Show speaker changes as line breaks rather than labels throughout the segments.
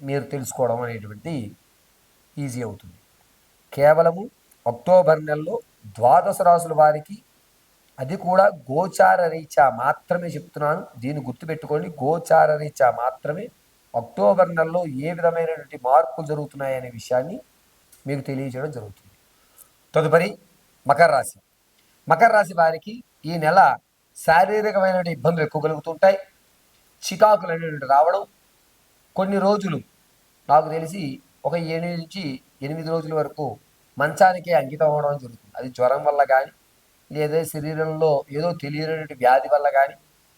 మీరు తెలుసుకోవడం అనేటువంటి ఈజీ అవుతుంది. కేవలము అక్టోబర్ నెలలో ద్వాదశ రాసుల వారికి అది కూడా గోచార రీత్యా మాత్రమే చెప్తున్నాను. దీన్ని గుర్తుపెట్టుకోండి. గోచార రీత్యా మాత్రమే అక్టోబర్ నెలలో ఏ విధమైనటువంటి మార్పులు జరుగుతున్నాయనే విషయాన్ని మీకు తెలియజేయడం జరుగుతుంది. తదుపరి మకర రాశి. మకర రాశి వారికి ఈ నెల శారీరకమైన ఇబ్బందులు ఎక్కువ కలుగుతుంటాయి. చికాకులు అనేటువంటి రావడం కొన్ని రోజులు. నాకు తెలిసి ఒక ఏడు నుంచి ఎనిమిది రోజుల వరకు మంచానికే అంకితం అవ్వడం జరుగుతుంది. అది జ్వరం వల్ల కానీ లేదా శరీరంలో ఏదో తెలియనటువంటి వ్యాధి వల్ల కానీ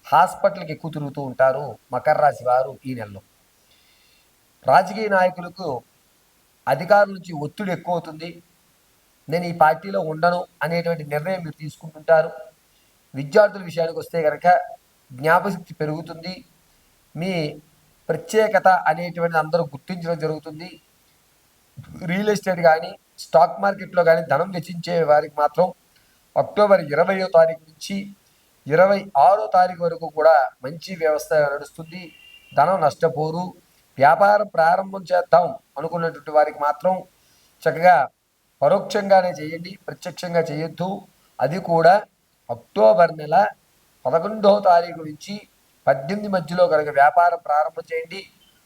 హాస్పిటల్కి ఎక్కువ తిరుగుతూ ఉంటారు మకర రాశి వారు ఈ నెలలో. రాజకీయ నాయకులకు అధికారుల నుంచి ఒత్తిడి ఎక్కువ అవుతుంది నేను ఈ పార్టీలో ఉండను అనేటువంటి నిర్ణయం మీరు తీసుకుంటుంటారు. విద్యార్థుల విషయానికి వస్తే కనుక జ్ఞాపశక్తి పెరుగుతుంది. మీ ప్రత్యేకత అనేటువంటి అందరూ గుర్తించడం జరుగుతుంది. రియల్ ఎస్టేట్ కానీ స్టాక్ మార్కెట్లో కానీ ధనం వెచ్చించే వారికి మాత్రం అక్టోబర్ ఇరవయో తారీఖు నుంచి ఇరవై ఆరో తారీఖు వరకు కూడా మంచి వ్యవస్థ నడుస్తుంది. ధనం నష్టపోరు. వ్యాపారం ప్రారంభం చేద్దాం అనుకున్నటువంటి వారికి మాత్రం చక్కగా పరోక్షంగానే చేయండి ప్రత్యక్షంగా చేయొద్దు. అది కూడా అక్టోబర్ నెల పదకొండవ తారీఖు నుంచి పద్దెనిమిది మధ్యలో కనుక వ్యాపారం ప్రారంభం చేయండి.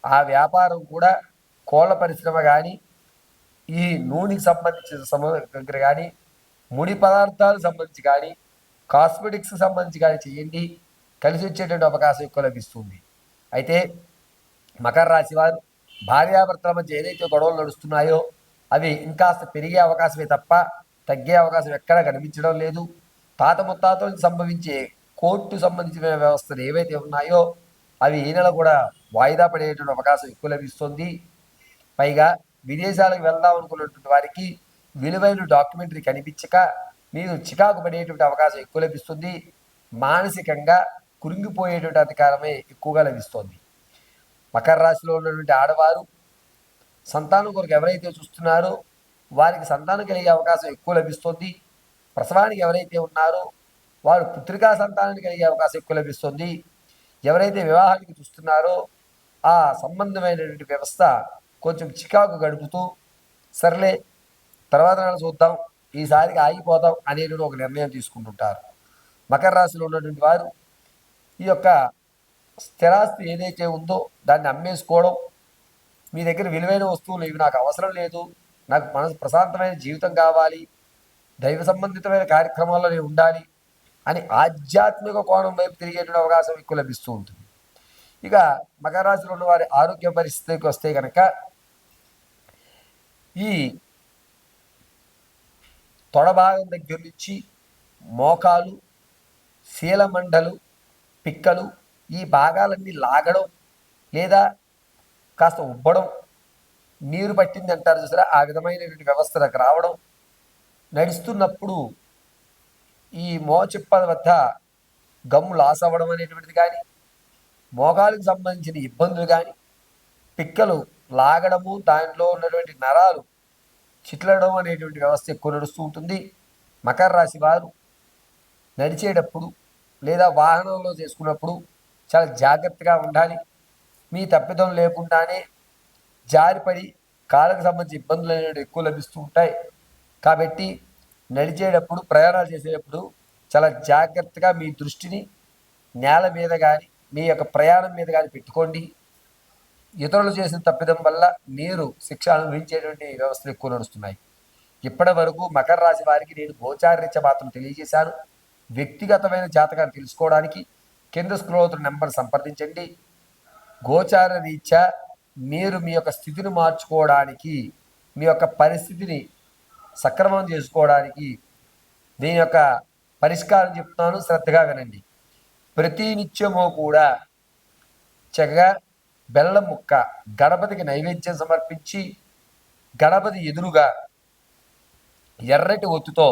ఆ వ్యాపారం కూడా కోళ్ళ పరిశ్రమ కానీ ఈ నూనెకి సంబంధించిన దగ్గర కానీ ముడి పదార్థాలకు సంబంధించి కానీ కాస్మెటిక్స్ సంబంధించి కానీ చేయండి. కలిసి వచ్చేటువంటి అవకాశం ఎక్కువ లభిస్తుంది. అయితే మకర రాశి వారు భార్యాభర్తల మధ్య ఏదైతే గొడవలు నడుస్తున్నాయో అవి ఇంకాస్త పెరిగే అవకాశమే తప్ప తగ్గే అవకాశం ఎక్కడా కనిపించడం లేదు. తాత ముత్తాతలకు సంభవించే కోర్టు సంబంధించిన వ్యవస్థలు ఏవైతే ఉన్నాయో అవి ఈ నెల కూడా వాయిదా పడేటువంటి అవకాశం ఎక్కువ లభిస్తుంది. పైగా విదేశాలకు వెళ్దాం అనుకున్నటువంటి వారికి విలువైన డాక్యుమెంటరీ కనిపించక మీరు చికాకు పడేటువంటి అవకాశం ఎక్కువ లభిస్తుంది. మానసికంగా కురింగిపోయేటువంటి అధికారమే ఎక్కువగా లభిస్తుంది. మకర రాశిలో ఉన్నటువంటి ఆడవారు సంతానం కొరకు ఎవరైతే చూస్తున్నారో వారికి సంతానం కలిగే అవకాశం ఎక్కువ లభిస్తుంది. ప్రసవానికి ఎవరైతే ఉన్నారో వారు పుత్రికా సంతానానికి కలిగే అవకాశం ఎక్కువ లభిస్తుంది. ఎవరైతే వివాహానికి చూస్తున్నారో ఆ సంబంధమైనటువంటి వ్యవస్థ కొంచెం చికాకు గడుపుతూ సర్లే తర్వాత నెల చూద్దాం ఈసారికి ఆగిపోదాం అనేటువంటి ఒక నిర్ణయం తీసుకుంటుంటారు. మకర రాశిలో ఉన్నటువంటి వారు ఈ యొక్క స్థిరాస్తి ఏదైతే ఉందో దాన్ని అమ్మేసుకోవడం మీ దగ్గర విలువైన వస్తువులు ఇవి నాకు అవసరం లేదు నాకు మనసు ప్రశాంతమైన జీవితం కావాలి దైవ సంబంధితమైన కార్యక్రమాల్లో నేను ఉండాలి అని ఆధ్యాత్మిక కోణం వైపు తిరిగేటువంటి అవకాశం ఎక్కువ లభిస్తూ ఉంటుంది. ఇక మకరాశిలో ఉన్న వారి ఆరోగ్య పరిస్థితికి వస్తే కనుక ఈ తొడభాగం దగ్గర నుంచి మోకాలు శీలమండలు పిక్కలు ఈ భాగాలన్నీ లాగడం లేదా కాస్త ఉబ్బడం నీరు పట్టింది అంటారు చూసారా? ఆ విధమైనటువంటి వ్యవస్థలకు రావడం నడుస్తున్నప్పుడు ఈ మోచిప్ప వద్ద గమ్ము లాస్ అవ్వడం అనేటువంటిది కానీ మోకాలకు సంబంధించిన ఇబ్బందులు కానీ పిక్కలు లాగడము దానిలో ఉన్నటువంటి నరాలు చిట్లడం అనేటువంటి వ్యవస్థ ఎక్కువ నడుస్తూ ఉంటుంది. మకర రాశి వారు నడిచేటప్పుడు లేదా వాహనంలో చేసుకున్నప్పుడు చాలా జాగ్రత్తగా ఉండాలి. మీ తప్పిదం లేకుండానే జారిపడి కాళ్ళకు సంబంధించి ఇబ్బందులు అనేవి ఎక్కువ లభిస్తూ ఉంటాయి. కాబట్టి నడిచేటప్పుడు ప్రయాణాలు చేసేటప్పుడు చాలా జాగ్రత్తగా మీ దృష్టిని నేల మీద కానీ మీ యొక్క ప్రయాణం మీద కానీ పెట్టుకోండి. ఇతరులు చేసిన తప్పిదం వల్ల మీరు శిక్ష అనుభవించేటువంటి వ్యవస్థలు ఎక్కువ నడుస్తున్నాయి. ఇప్పటి వరకు మకర రాశి వారికి నేను గోచారరీత్య మాత్రం తెలియజేశాను. వ్యక్తిగతమైన జాతకాన్ని తెలుసుకోవడానికి కింద స్క్రోల్ అవుతున్న నెంబర్ సంప్రదించండి. గోచార రీత్యా మీరు మీ యొక్క స్థితిని మార్చుకోవడానికి మీ యొక్క పరిస్థితిని సక్రమం చేసుకోవడానికి దీని యొక్క పరిష్కారం చెప్తున్నాను శ్రద్ధగా వినండి. ప్రతి నిత్యము కూడా చక్కగా బెల్లం ముక్క గణపతికి నైవేద్యం సమర్పించి గణపతి ఎదురుగా ఎర్రటి ఒత్తుతో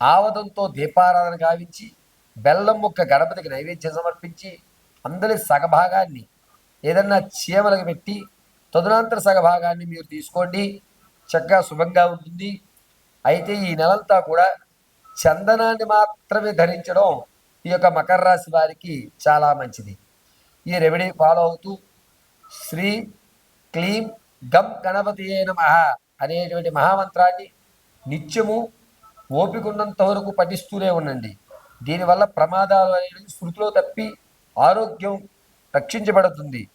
ఆవదంతో దీపారాధన గావించి బెల్లం ముక్క గణపతికి నైవేద్యం సమర్పించి అందరి సగభాగాన్ని ఏదన్నా చీమలకు పెట్టి తదునంతర సగభాగాన్ని మీరు తీసుకోండి. చక్కగా శుభంగా ఉంటుంది. అయితే ఈ నెలంతా కూడా చందనాన్ని మాత్రమే ధరించడం ఈ యొక్క మకర రాశి వారికి చాలా మంచిది. ఈ రెమెడీ ఫాలో అవుతూ శ్రీ క్లీం గమ్ గణపతి నమ అనేటువంటి మహామంత్రాన్ని నిత్యము ఓపికన్నంత వరకు పఠిస్తూనే ఉండండి. దీనివల్ల ప్రమాదాలు అనేవి శృతిలో తప్పి ఆరోగ్యం రక్షించబడుతుంది.